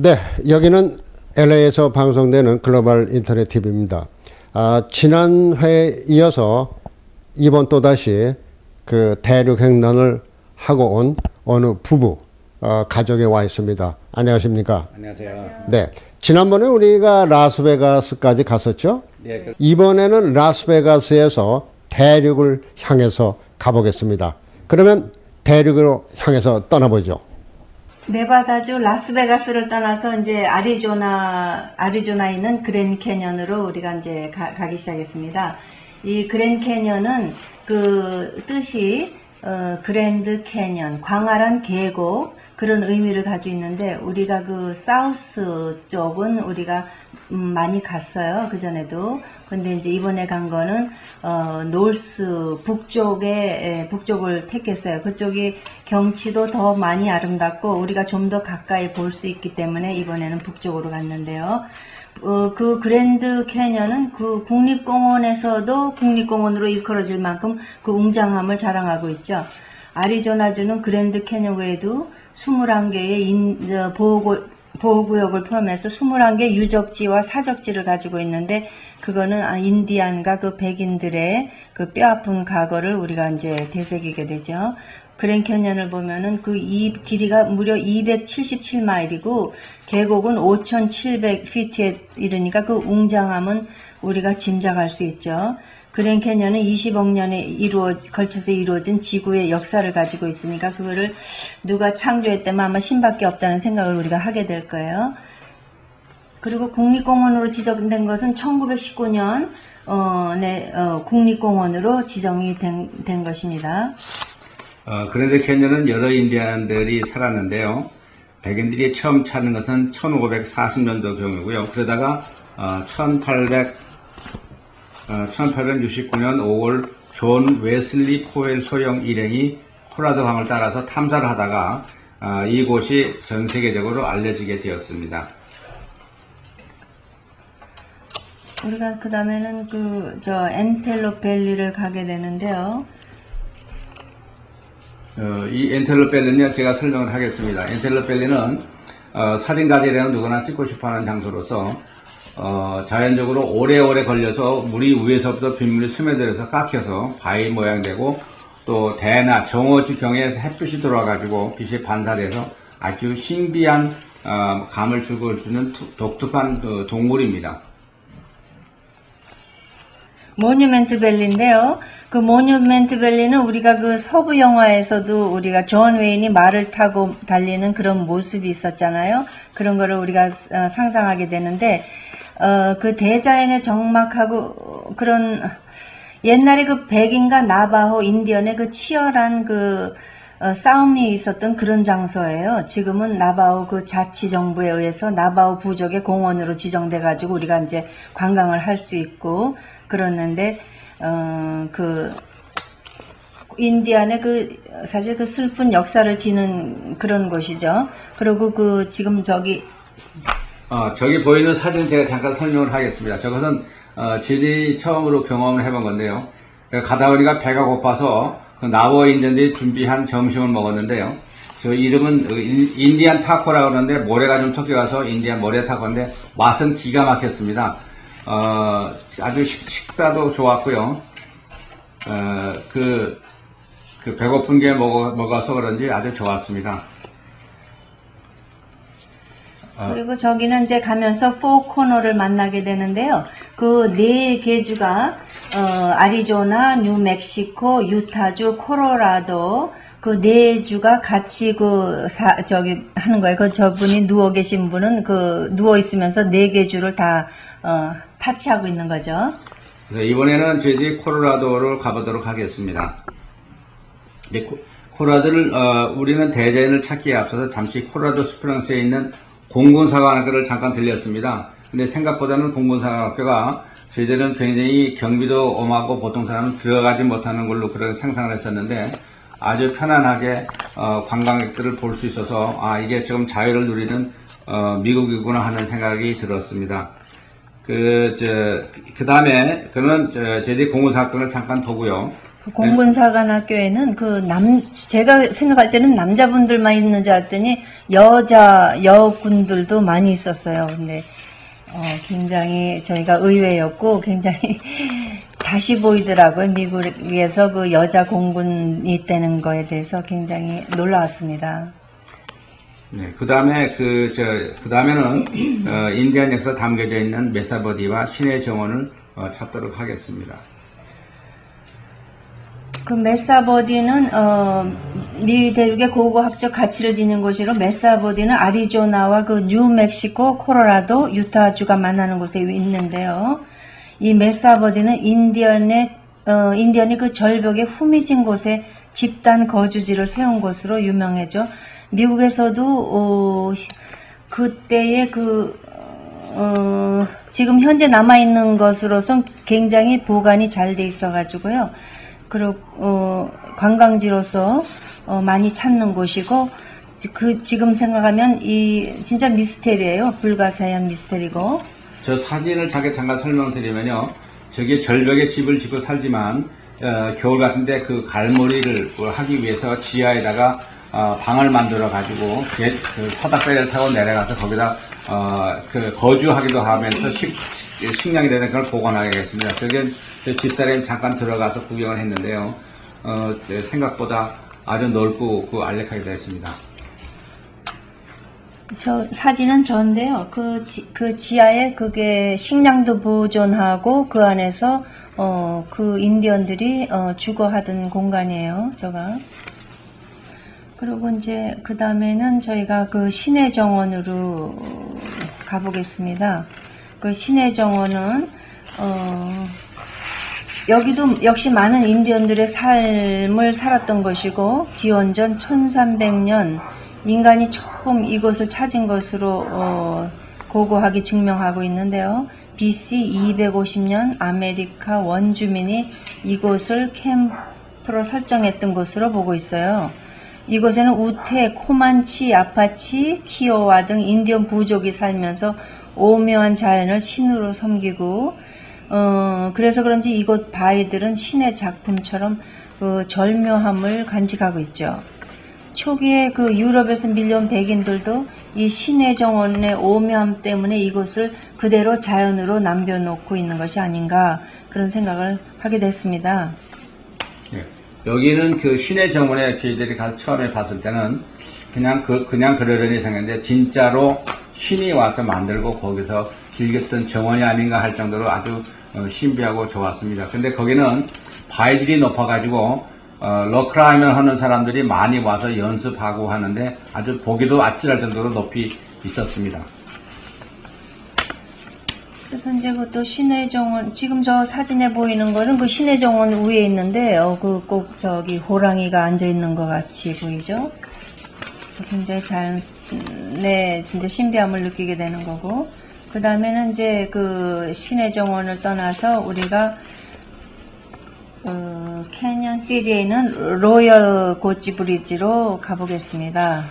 네, 여기는 LA에서 방송되는 글로벌 인터넷 TV입니다. 아, 지난 회에 이어서 이번 또 다시 그 대륙 횡단을 하고 온 어느 부부, 어, 가족에 와 있습니다. 안녕하십니까? 안녕하세요. 네. 지난번에 우리가 라스베가스까지 갔었죠? 네, 그, 이번에는 라스베가스에서 대륙을 향해서 가보겠습니다. 그러면 대륙으로 향해서 떠나보죠. 네바다주 라스베가스를 떠나서 이제 아리조나 아리조나에 있는 그랜 캐년으로 우리가 이제 가, 기 시작했습니다. 이 그랜 캐년은 그 뜻이 어, 그랜드 캐년, 광활한 계곡 그런 의미를 가지고 있는데 우리가 그 사우스 쪽은 우리가 음, 많이 갔어요 그 전에도. 근데 이제 이번에 간 거는 어, 노스 북쪽에 에, 북쪽을 택했어요. 그쪽이 경치도 더 많이 아름답고 우리가 좀 더 가까이 볼 수 있기 때문에 이번에는 북쪽으로 갔는데요. 어, 그 그랜드 캐년은 그 국립공원에서도 국립공원으로 일컬어질 만큼 그 웅장함을 자랑하고 있죠. 아리조나주는 그랜드 캐년 외에도 21개의 인, 저, 보호구, 보호구역을 포함해서 21개 유적지와 사적지를 가지고 있는데 그거는 아, 인디안과 그 백인들의 그 뼈아픈 과거를 우리가 이제 되새기게 되죠. 그랜 캐년을 보면은 그 이 길이가 무려 277마일이고 계곡은 5,700피트에 이르니까 그 웅장함은 우리가 짐작할 수 있죠. 그랜 캐년은 20억 년에 이루어 걸쳐서 이루어진 지구의 역사를 가지고 있으니까 그거를 누가 창조했다면 아마 신밖에 없다는 생각을 우리가 하게 될 거예요. 그리고 국립공원으로 지정된 것은 1919년 어, 네, 어, 국립공원으로 지정이 된, 된 것입니다. 어, 그랜드 캐년은 여러 인디안들이 살았는데요. 백인들이 처음 찾는 것은 1540년도 경이고요. 그러다가 어, 1800, 어, 1869년 5월 존 웨슬리 포엘 소형 일행이 코라도 강을 따라서 탐사를 하다가 어, 이곳이 전 세계적으로 알려지게 되었습니다. 우리가 그 다음에는 그 저 엔텔로 밸리를 가게 되는데요. 어, 이 엔텔로 밸리는 제가 설명을 하겠습니다. 엔텔로 밸리는 어, 사진가들이라는 누구나 찍고 싶어하는 장소로서 어, 자연적으로 오래오래 걸려서 물이 위에서부터 빗물이 스며들어서 깎여서 바위 모양 되고 또 대낮 정오주 경에서 햇빛이 들어와가지고 빛이 반사돼서 아주 신비한 어, 감을 주고 주는 투- 독특한 그 동물입니다. 모뉴멘트 밸리인데요. 그 모뉴멘트 밸리는 우리가 그 서부 영화에서도 우리가 존 웨인이 말을 타고 달리는 그런 모습이 있었잖아요. 그런 거를 우리가 어, 상상하게 되는데 어, 그 대자연의 정막하고 그런 옛날에 그 백인과 나바호 인디언의 그 치열한 그 어, 싸움이 있었던 그런 장소예요. 지금은 나바오 그 자치 정부에 의해서 나바오 부족의 공원으로 지정돼 가지고 우리가 이제 관광을 할 수 있고 그러는데 어, 그 인디안의 그 사실 그 슬픈 역사를 지는 그런 곳이죠. 그리고 그 지금 저기 어, 저기 보이는 사진 제가 잠깐 설명을 하겠습니다. 저것은 어, 질이 처음으로 경험을 해본 건데요. 가다 보니까 배가 고파서 그 나워 인디언들이 준비한 점심을 먹었는데요. 저 이름은 그 인- 인디안 타코라고 그러는데 모래가 좀 섞여가서 인디안 모래 타코인데 맛은 기가 막혔습니다. 어, 아주 식, 식사도 좋았고요. 어, 그, 그 배고픈 게 먹어, 먹어서 그런지 아주 좋았습니다. 어, 그리고 저기는 이제 가면서 포 코너를 만나게 되는데요. 그 네 개주가 어, 아리조나, 뉴멕시코, 유타주, 코로라도 그 네 주가 같이 그 사, 저기 하는 거예요. 그 저분이 누워 계신 분은 그 누워 있으면서 네 개 주를 다 어, 타치하고 있는 거죠. 그래서 이번에는 저희 코로라도를 가보도록 하겠습니다. 네, 코- 코로라도를 어, 우리는 대자연을 찾기에 앞서서 잠시 코로라도 스프링스에 있는 공군사관학교를 잠깐 들렸습니다. 근데 생각보다는 공군사관학교가 저희들은 굉장히 경비도 엄하고 보통 사람은 들어가지 못하는 걸로 그런 상상을 했었는데 아주 편안하게 어, 관광객들을 볼 수 있어서 아 이게 지금 자유를 누리는 어, 미국이구나 하는 생각이 들었습니다. 그, 저, 그 다음에, 그러면, 저, 제디 공군사학교를 잠깐 보고요. 그 공군사관학교에는 그 남, 제가 생각할 때는 남자분들만 있는 줄 알았더니 여자, 여군들도 많이 있었어요. 근데, 어, 굉장히 저희가 의외였고, 굉장히 다시 보이더라고요. 미국에서 그 여자 공군이 있다는 거에 대해서 굉장히 놀라웠습니다. 네, 그 다음에 그, 저, 그 다음에는, 어, 인디안 역사 담겨져 있는 메사버디와 신의 정원을 어, 찾도록 하겠습니다. 그 메사버디는 어, 미 대륙의 고고학적 가치를 지닌 곳이로 메사버디는 아리조나와 그 뉴멕시코, 코로라도, 유타주가 만나는 곳에 있는데요. 이 메사버디는 인디언의 어, 인디언이 그 절벽의 후미진 곳에 집단 거주지를 세운 곳으로 유명해져 미국에서도 어, 그때의 그 어, 지금 현재 남아 있는 것으로선 굉장히 보관이 잘 돼 있어가지고요. 그리고 어, 관광지로서 어, 많이 찾는 곳이고 지- 그 지금 생각하면 이 진짜 미스테리예요. 불가사의한 미스테리고. 저 사진을 잠깐 잠깐 설명드리면요. 저기 절벽에 집을 짓고 살지만 어, 겨울 같은데 그 갈무리를 하기 위해서 지하에다가 어, 방을 만들어 가지고 그 서닥배를 타고 내려가서 거기다 어, 그 거주하기도 하면서 식, 식량이 되는 걸 보관하겠습니다. 저게 저 집사람이 잠깐 들어가서 구경을 했는데요. 어, 저 생각보다 아주 넓고 그 안락하게 되어 있습니다. 저 사진은 전데요. 그, 지, 그 지하에 그게 식량도 보존하고 그 안에서 어, 그 인디언들이 어, 주거하던 공간이에요. 저가. 그리고 이제 그 다음에는 저희가 그 신의 정원으로 가보겠습니다. 그 신의 정원은 어, 여기도 역시 많은 인디언들의 삶을 살았던 것이고 기원전 1300년 인간이 처음 이곳을 찾은 것으로 어, 고고하게 증명하고 있는데요. BC 250년 아메리카 원주민이 이곳을 캠프로 설정했던 곳으로 보고 있어요. 이곳에는 우테, 코만치, 아파치, 키오와 등 인디언 부족이 살면서 오묘한 자연을 신으로 섬기고 어, 그래서 그런지 이곳 바위들은 신의 작품처럼 그 절묘함을 간직하고 있죠. 초기에 그 유럽에서 밀려온 백인들도 이 신의 정원의 오묘함 때문에 이곳을 그대로 자연으로 남겨놓고 있는 것이 아닌가 그런 생각을 하게 됐습니다. 예. 여기는 그 신의 정원에 저희들이 가서 처음에 봤을 때는 그냥 그 그냥 그러려니 생각했는데 진짜로 신이 와서 만들고 거기서 즐겼던 정원이 아닌가 할 정도로 아주 어, 신비하고 좋았습니다. 근데 거기는 바위들이 높아가지고 어, 럭클라이밍 하는 사람들이 많이 와서 연습하고 하는데 아주 보기도 아찔할 정도로 높이 있었습니다. 그래서 이제 그또 신의 정원 지금 저 사진에 보이는 거는 그 신의 정원 위에 있는데 어, 그 꼭 저기 호랑이가 앉아 있는 것 같이 보이죠? 굉장히 자연 네 진짜 신비함을 느끼게 되는 거고 그 다음에는 이제 그 신의 정원을 떠나서 우리가 어, 캐년 시리에 있는 로열 고치 브리지로 가보겠습니다.